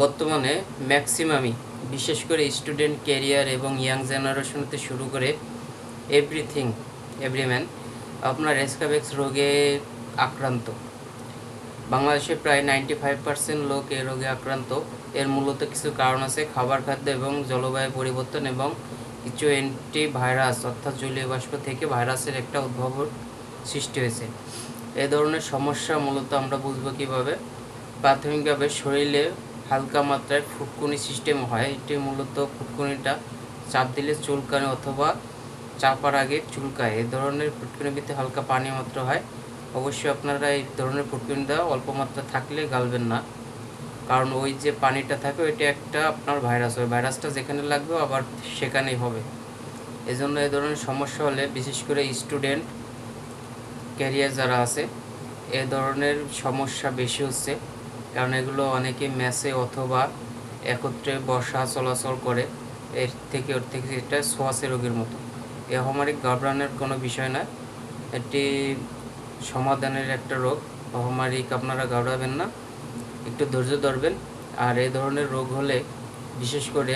বর্তমানে ম্যাক্সিমামই, বিশেষ করে স্টুডেন্ট ক্যারিয়ার এবং ইয়াং জেনারেশনতে শুরু করে এভরিথিং, এভরিম্যান, আপনার এসকাবেক্স রোগে আক্রান্ত। বাংলাদেশে প্রায় নাইনটি ফাইভ পার্সেন্ট লোক এ রোগে আক্রান্ত। এর মূলত কিছু কারণ আছে, খাবার খাদ্য এবং জলবায়ু পরিবর্তন এবং কিছু অ্যান্টি ভাইরাস অর্থাৎ জলীয় বাষ্প থেকে ভাইরাসের একটা উদ্ভাবন সৃষ্টি হয়েছে। এ ধরনের সমস্যা মূলত আমরা বুঝব কীভাবে? প্রাথমিকভাবে শরীরে হালকা মাত্রায় ফুটকুনি সিস্টেম হয়। এটি মূলত ফুটকুনিটা চাপ দিলে চুলকানি অথবা চাপার আগে চুলকায়। এই ধরনের ফুটকুনিতে হালকা পানি মাত্র হয়। অবশ্যই আপনারা এই ধরনের ফুটকুনিটা অল্প মাত্রা থাকলে গালবেন না। কারণ ওই যে পানিটা থাকে, ওইটা একটা আপনার ভাইরাস ওই ভাইরাসটা যেখানে লাগবে আবার সেখানেই হবে। এই জন্য এই ধরনের সমস্যা হলে বিশেষ করে স্টুডেন্ট ক্যারিয়ার যারা আছে, এ ধরনের সমস্যা বেশি হচ্ছে। কারণ এগুলো অনেকে ম্যাচে অথবা একত্রে বসা, চলাচল করে, এর থেকে ওর থেকে এটা সোয়াসে রোগের মতো। এ অহমারিক ঘাবড়ানোর কোনো বিষয় না এটি সমাধানের একটা রোগ। অহমারিক আপনারা ঘাবড়াবেন না। একটু ধৈর্য ধরবেন। আর এই ধরনের রোগ হলে বিশেষ করে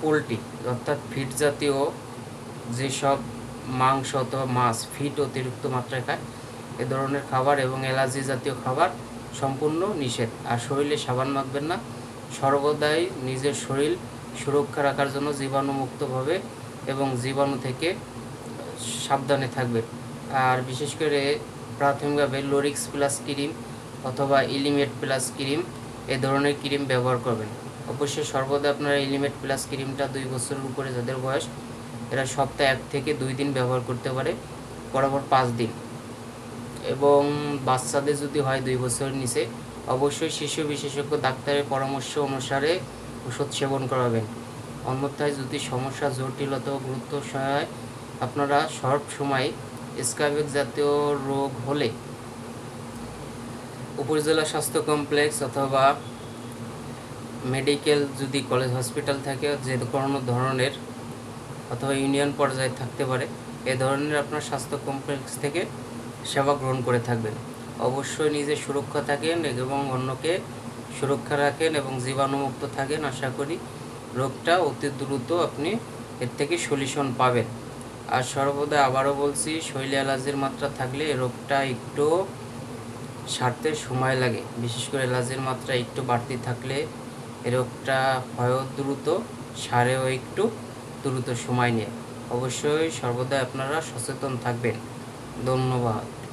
পোলট্রি, অর্থাৎ ফিট জাতীয় যেসব মাংস অথবা মাছ ফিট অতিরিক্ত মাত্রায় খায়, এ ধরনের খাবার এবং অ্যালার্জি জাতীয় খাবার সম্পূর্ণ নিষেধ। আর শরীরে সাবান মাখবেন না। সর্বদাই নিজের শরীর সুরক্ষা রাখার জন্য জীবাণুমুক্তভাবে এবং জীবাণু থেকে সাবধানে থাকবেন। আর বিশেষ করে প্রাথমিকভাবে লোরিক্স প্লাস ক্রিম অথবা ইলিমেট প্লাস ক্রিম, এ ধরনের ক্রিম ব্যবহার করবেন। অবশ্যই সর্বদা আপনারা ইলিমেট প্লাস ক্রিমটা দুই বছরের উপরে যাদের বয়স, এরা সপ্তাহে এক থেকে দুই দিন ব্যবহার করতে পারে, বরাবর পাঁচ দিন। এবং বাচ্চাদের যদি হয় দুই বছরের নিচে, অবশ্যই শিশু বিশেষজ্ঞ ডাক্তারের পরামর্শ অনুসারে ওষুধ সেবন করাবেন। অন্যথায় যদি সমস্যা জটিলতা ও গুরুত্ব হয় আপনারা সব সময় স্কাইবেক জাতীয় রোগ হলে উপজেলা স্বাস্থ্য কমপ্লেক্স অথবা মেডিকেল যদি কলেজ হসপিটাল থাকে, যে কোনো ধরনের অথবা ইউনিয়ন পর্যায়ে থাকতে পারে, এ ধরনের আপনার স্বাস্থ্য কমপ্লেক্স থেকে সেবা গ্রহণ করে থাকবেন। অবশ্যই নিজে সুরক্ষা থাকেন এবং অন্যকে সুরক্ষা রাখেন এবং জীবাণুমুক্ত থাকেন আশা করি। রোগটা অতি দ্রুত আপনি এর থেকে সলিউশন পাবেন। আর সর্বদা আবারও বলছি, শৈল অ্যালার্জির মাত্রা থাকলে রোগটা একটু সারতে সময় লাগে। বিশেষ করে অ্যালার্জির মাত্রা একটু বাড়তি থাকলে এই রোগটা হয়ও দ্রুত, সারেও একটু দ্রুত সময় নিয়ে। অবশ্যই সর্বদা আপনারা সচেতন থাকবেন। ধন্যবাদ।